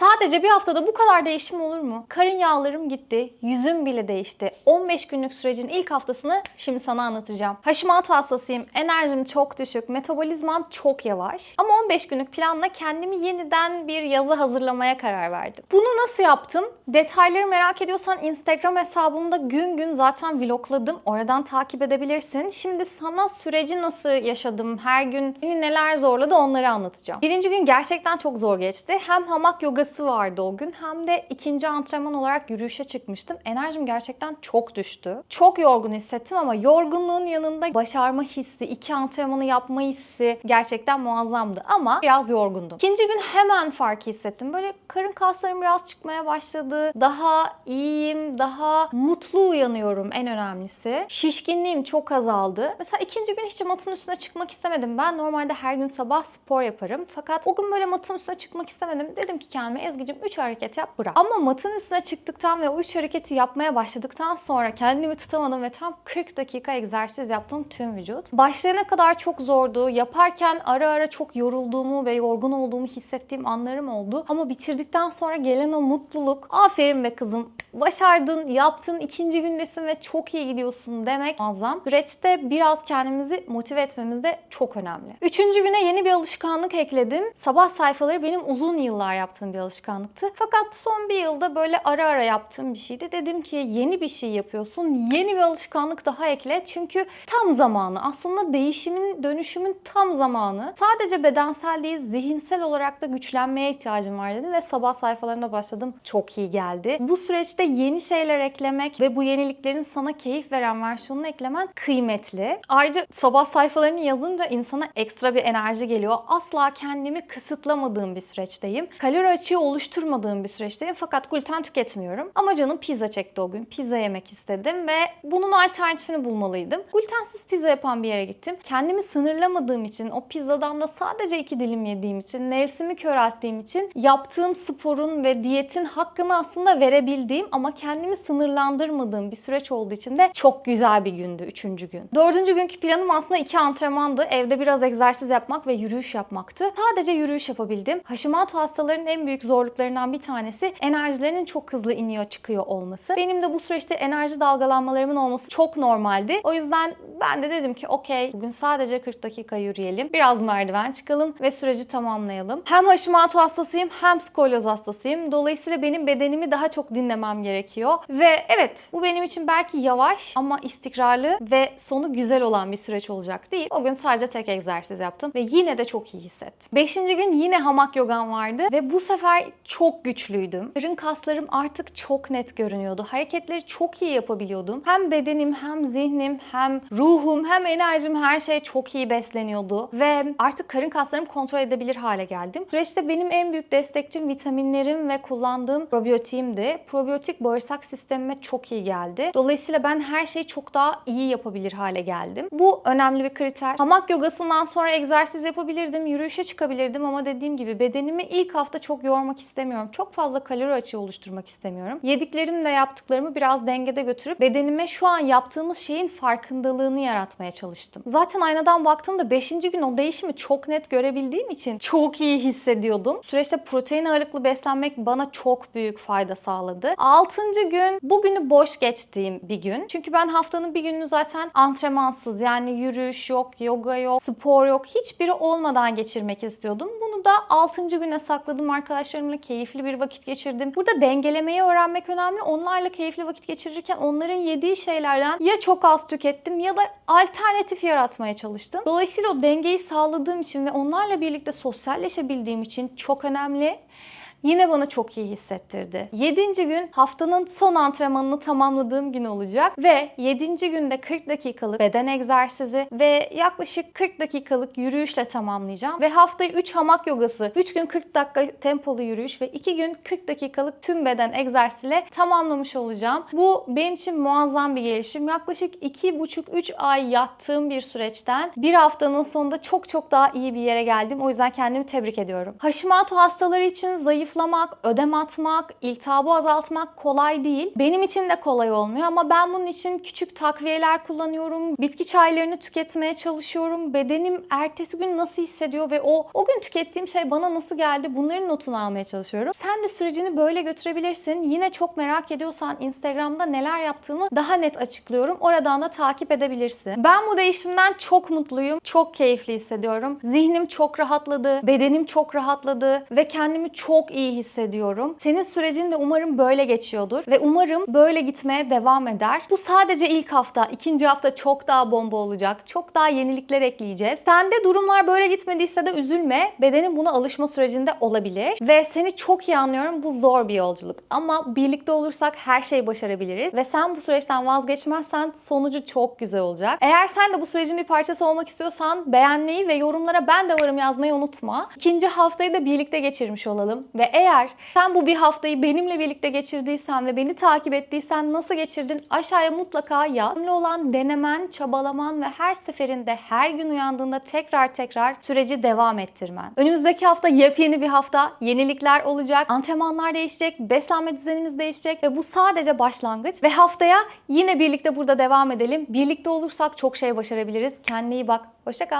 Sadece bir haftada bu kadar değişim olur mu? Karın yağlarım gitti, yüzüm bile değişti. 15 günlük sürecin ilk haftasını şimdi sana anlatacağım. Hashimoto hastasıyım, enerjim çok düşük, metabolizmam çok yavaş. Ama 15 günlük planla kendimi yeniden bir yazı hazırlamaya karar verdim. Bunu nasıl yaptım? Detayları merak ediyorsan Instagram hesabımda gün gün zaten vlogladım. Oradan takip edebilirsin. Şimdi sana süreci nasıl yaşadım, her gün beni neler zorladı onları anlatacağım. Birinci gün gerçekten çok zor geçti. Hem hamak yogası vardı o gün hem de ikinci antrenman olarak yürüyüşe çıkmıştım. Enerjim gerçekten çok düştü. Çok yorgun hissettim ama yorgunluğun yanında başarma hissi, iki antrenmanı yapma hissi gerçekten muazzamdı ama biraz yorgundum. İkinci gün hemen fark hissettim. Böyle karın kaslarım biraz çıkmaya başladı. Daha iyiyim, daha mutlu uyanıyorum en önemlisi. Şişkinliğim çok azaldı. Mesela ikinci gün hiç matın üstüne çıkmak istemedim. Ben normalde her gün sabah spor yaparım. Fakat o gün böyle matın üstüne çıkmak istemedim. Dedim ki kendime Ezgi'cim 3 hareket yap bırak. Ama matın üstüne çıktıktan ve o 3 hareketi yapmaya başladıktan sonra kendimi tutamadım ve tam 40 dakika egzersiz yaptım tüm vücut. Başlayana kadar çok zordu. Yaparken ara ara çok yorulduğumu ve yorgun olduğumu hissettiğim anlarım oldu. Ama bitirdikten sonra gelen o mutluluk aferin be kızım başardın, yaptın, ikinci gündesin ve çok iyi gidiyorsun demek muazzam. Süreçte biraz kendimizi motive etmemiz de çok önemli. Üçüncü güne yeni bir alışkanlık ekledim. Sabah sayfaları benim uzun yıllar yaptığım bir alışkanlıktı. Fakat son bir yılda böyle ara ara yaptığım bir şeydi. Dedim ki yeni bir şey yapıyorsun, yeni bir alışkanlık daha ekle. Çünkü tam zamanı. Aslında değişimin, dönüşümün tam zamanı. Sadece bedensel değil, zihinsel olarak da güçlenmeye ihtiyacım var dedim ve sabah sayfalarına başladım. Çok iyi geldi. Bu süreçte yeni şeyler eklemek ve bu yeniliklerin sana keyif veren versiyonunu eklemen kıymetli. Ayrıca sabah sayfalarını yazınca insana ekstra bir enerji geliyor. Asla kendimi kısıtlamadığım bir süreçteyim. Kalori açığı oluşturmadığım bir süreçteyim fakat gluten tüketmiyorum. Ama canım pizza çekti o gün. Pizza yemek istedim ve bunun alternatifini bulmalıydım. Glutensiz pizza yapan bir yere gittim. Kendimi sınırlamadığım için, o pizzadan da sadece iki dilim yediğim için, nefsimi körelttiğim için yaptığım sporun ve diyetin hakkını aslında verebildiğim ama kendimi sınırlandırmadığım bir süreç olduğu için de çok güzel bir gündü üçüncü gün. Dördüncü günkü planım aslında iki antrenmandı. Evde biraz egzersiz yapmak ve yürüyüş yapmaktı. Sadece yürüyüş yapabildim. Hashimoto hastalarının en büyük zorluklarından bir tanesi enerjilerinin çok hızlı iniyor çıkıyor olması. Benim de bu süreçte enerji dalgalanmalarımın olması çok normaldi. O yüzden ben de dedim ki okey bugün sadece 40 dakika yürüyelim. Biraz merdiven çıkalım ve süreci tamamlayalım. Hem Hashimoto hastasıyım hem skolyoz hastasıyım. Dolayısıyla benim bedenimi daha çok dinlemem gerekiyor. Ve evet bu benim için belki yavaş ama istikrarlı ve sonu güzel olan bir süreç olacak değil. O gün sadece tek egzersiz yaptım ve yine de çok iyi hissettim. Beşinci gün yine hamak yogam vardı ve bu sefer çok güçlüydüm. Karın kaslarım artık çok net görünüyordu. Hareketleri çok iyi yapabiliyordum. Hem bedenim hem zihnim hem ruhum hem enerjim her şey çok iyi besleniyordu ve artık karın kaslarımı kontrol edebilir hale geldim. Süreçte benim en büyük destekçim vitaminlerim ve kullandığım probiyotiğimdi. Probiyotik bağırsak sistemime çok iyi geldi. Dolayısıyla ben her şeyi çok daha iyi yapabilir hale geldim. Bu önemli bir kriter. Hamak yogasından sonra egzersiz yapabilirdim, yürüyüşe çıkabilirdim ama dediğim gibi bedenimi ilk hafta çok yormak istemiyorum. Çok fazla kalori açığı oluşturmak istemiyorum. Yediklerimle yaptıklarımı biraz dengede götürüp bedenime şu an yaptığımız şeyin farkındalığını yaratmaya çalıştım. Zaten aynadan baktığımda 5. gün o değişimi çok net görebildiğim için çok iyi hissediyordum. Süreçte protein ağırlıklı beslenmek bana çok büyük fayda sağladı. 6. gün bugünü boş geçtiğim bir gün. Çünkü ben haftanın bir gününü zaten antrenmansız yani yürüyüş yok, yoga yok, spor yok hiçbiri olmadan geçirmek istiyordum. Bunu da 6. güne sakladım arkadaşlarımla keyifli bir vakit geçirdim. Burada dengelemeyi öğrenmek önemli. Onlarla keyifli vakit geçirirken onların yediği şeylerden ya çok az tükettim ya da alternatif yaratmaya çalıştım. Dolayısıyla o dengeyi sağladığım için ve onlarla birlikte sosyalleşebildiğim için çok önemli. Yine bana çok iyi hissettirdi. 7. gün haftanın son antrenmanını tamamladığım gün olacak ve 7. günde 40 dakikalık beden egzersizi ve yaklaşık 40 dakikalık yürüyüşle tamamlayacağım. Ve haftayı 3 hamak yogası, 3 gün 40 dakika tempolu yürüyüş ve 2 gün 40 dakikalık tüm beden egzersiziyle tamamlamış olacağım. Bu benim için muazzam bir gelişim. Yaklaşık 2,5-3 ay yattığım bir süreçten bir haftanın sonunda çok çok daha iyi bir yere geldim. O yüzden kendimi tebrik ediyorum. Hashimoto hastaları için zayıf zayıflamak, ödem atmak, iltihabı azaltmak kolay değil. Benim için de kolay olmuyor ama ben bunun için küçük takviyeler kullanıyorum. Bitki çaylarını tüketmeye çalışıyorum. Bedenim ertesi gün nasıl hissediyor ve o o gün tükettiğim şey bana nasıl geldi bunların notunu almaya çalışıyorum. Sen de sürecini böyle götürebilirsin. Yine çok merak ediyorsan Instagram'da neler yaptığımı daha net açıklıyorum. Oradan da takip edebilirsin. Ben bu değişimden çok mutluyum. Çok keyifli hissediyorum. Zihnim çok rahatladı. Bedenim çok rahatladı ve kendimi çok iyi hissediyorum. Senin sürecin de umarım böyle geçiyordur ve umarım böyle gitmeye devam eder. Bu sadece ilk hafta. ikinci hafta çok daha bomba olacak. Çok daha yenilikler ekleyeceğiz. Sende durumlar böyle gitmediyse de üzülme. Bedenin buna alışma sürecinde olabilir ve seni çok iyi anlıyorum. Bu zor bir yolculuk ama birlikte olursak her şeyi başarabiliriz ve sen bu süreçten vazgeçmezsen sonucu çok güzel olacak. Eğer sen de bu sürecin bir parçası olmak istiyorsan beğenmeyi ve yorumlara ben de varım yazmayı unutma. İkinci haftayı da birlikte geçirmiş olalım ve eğer sen bu bir haftayı benimle birlikte geçirdiysen ve beni takip ettiysen nasıl geçirdin aşağıya mutlaka yaz. Önemli olan denemen, çabalaman ve her seferinde her gün uyandığında tekrar tekrar süreci devam ettirmen. Önümüzdeki hafta yepyeni bir hafta, yenilikler olacak, antrenmanlar değişecek, beslenme düzenimiz değişecek ve bu sadece başlangıç ve haftaya yine birlikte burada devam edelim. Birlikte olursak çok şey başarabiliriz. Kendine iyi bak. Hoşça kal.